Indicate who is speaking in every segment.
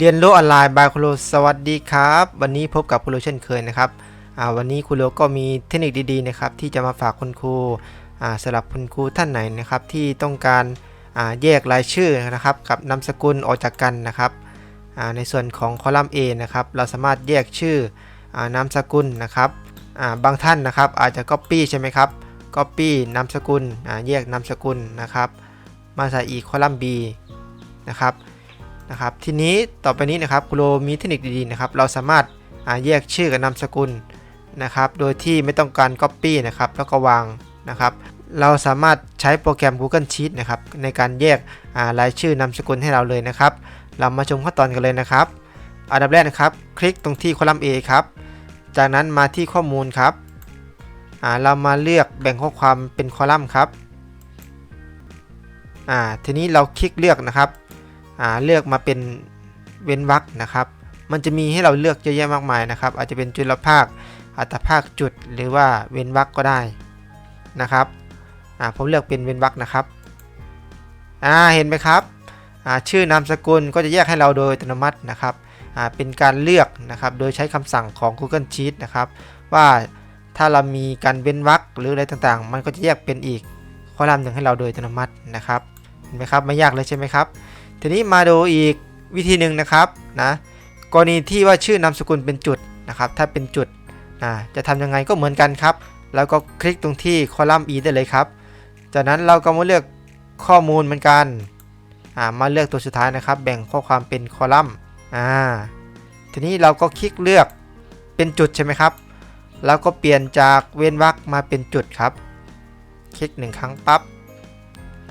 Speaker 1: เรียนรู้ออนไลน์บายครูสวัสดีครับ วันนี้พบกับครูเช่นเคยนะครับอ่าวันนี้ครูก็มีเทคนิคดีๆนะครับที่จะมาฝากคุณครูอ่าสำหรับคุณครูท่านไหนนะครับที่ต้องการอ่าแยกรายชื่อนะครับกับนามสกุลออกจากกันนะครับอ่าในส่วนของคอลัมน์ A นะครับเราสามารถแยกชื่ออานามสกุลนะครับอ่าบางท่านนะครับอาจจะ Copy ใช่ไหมครับ Copy นามสกุลอ่าแยกนามสกุลนะครับมาใส่อีกคอลัมน์ B นะครับ นะครับทีนี้ต่อไปนี้นะครับครูโรมีเทคนิคดีๆนะครับเราสามารถแยกชื่อกับนามสกุลนะครับโดยที่ไม่ต้องการ Copy นะครับแล้วก็วางนะครับเราสามารถใช้โปรแกรม Google Sheet นะครับในการแยกรายชื่อนามสกุลให้เราเลยนะครับ เรามาชมขั้นตอนกันเลยนะครับ อันดับแรกนะครับ คลิกตรงที่คอลัมน์ A ครับ จากนั้นมาที่ข้อมูลครับเรามาเลือกแบ่งข้อความเป็นคอลัมน์ครับทีนี้เราคลิกเลือกนะครับ เลือกมาเป็นเว้นวรรคนะครับ มันจะมีให้เราเลือกเยอะแยะมากมายนะครับ อาจจะเป็นจุลภาค อัตภาคจุด หรือว่าเว้นวรรคก็ได้นะครับอ่าผมเลือกเป็นเว้นวรรคนะครับอ่าเห็นไหมครับอ่าชื่อนามสกุลก็จะแยกให้เราโดยอัตโนมัตินะครับอ่าเป็นการเลือกนะครับ โดยใช้คำสั่งของ Google Sheet นะครับ ว่าถ้าเรามีการเว้นวรรคหรืออะไรต่างๆ มันก็จะแยกเป็นอีกคอลัมน์หนึ่งให้เราโดยอัตโนมัตินะครับ เห็นไหมครับ ไม่ยากเลยใช่ไหมครับ ทีนี้มาดูอีกวิธีหนึ่งนะครับนะกรณีที่ว่าชื่อนามสกุลเป็นจุดนะครับถ้าเป็นจุดนะจะทำยังไงก็เหมือนกันครับ แล้วก็คลิกตรงที่คอลัมน์ E ได้เลยครับ จากนั้นเราก็มาเลือกข้อมูลเหมือนกันมาเลือกตัวสุดท้ายนะครับ แบ่งข้อความเป็นคอลัมน์อ่าทีนี้เราก็คลิกเลือกเป็นจุดใช่ไหมครับ แล้วก็เปลี่ยนจากเว้นวรรคมาเป็นจุดครับ คลิกหนึ่งครั้งปั๊บ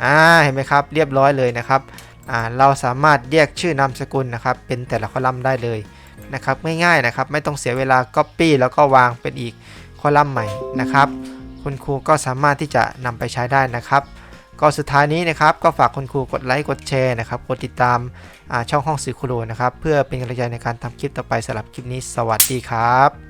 Speaker 1: อ่าเห็นไหมครับ เรียบร้อยเลยนะครับ เราสามารถแยกชื่อนามสกุลนะครับ เป็นแต่ละคอลัมน์ได้เลยนะครับง่ายๆนะครับ ไม่ต้องเสียเวลา Copy แล้วก็วางเป็นอีกคอลัมน์ใหม่นะครับ คุณครูก็สามารถที่จะนำไปใช้ได้นะครับ ก็สุดท้ายนี้นะครับ ก็ฝากคุณครูกดไลค์กดแชร์นะครับกดติดตามช่องห้องสื่อครูนะครับ เพื่อเป็นกำลังใจในการทำคลิปต่อไปสำหรับคลิปนี้ สวัสดีครับ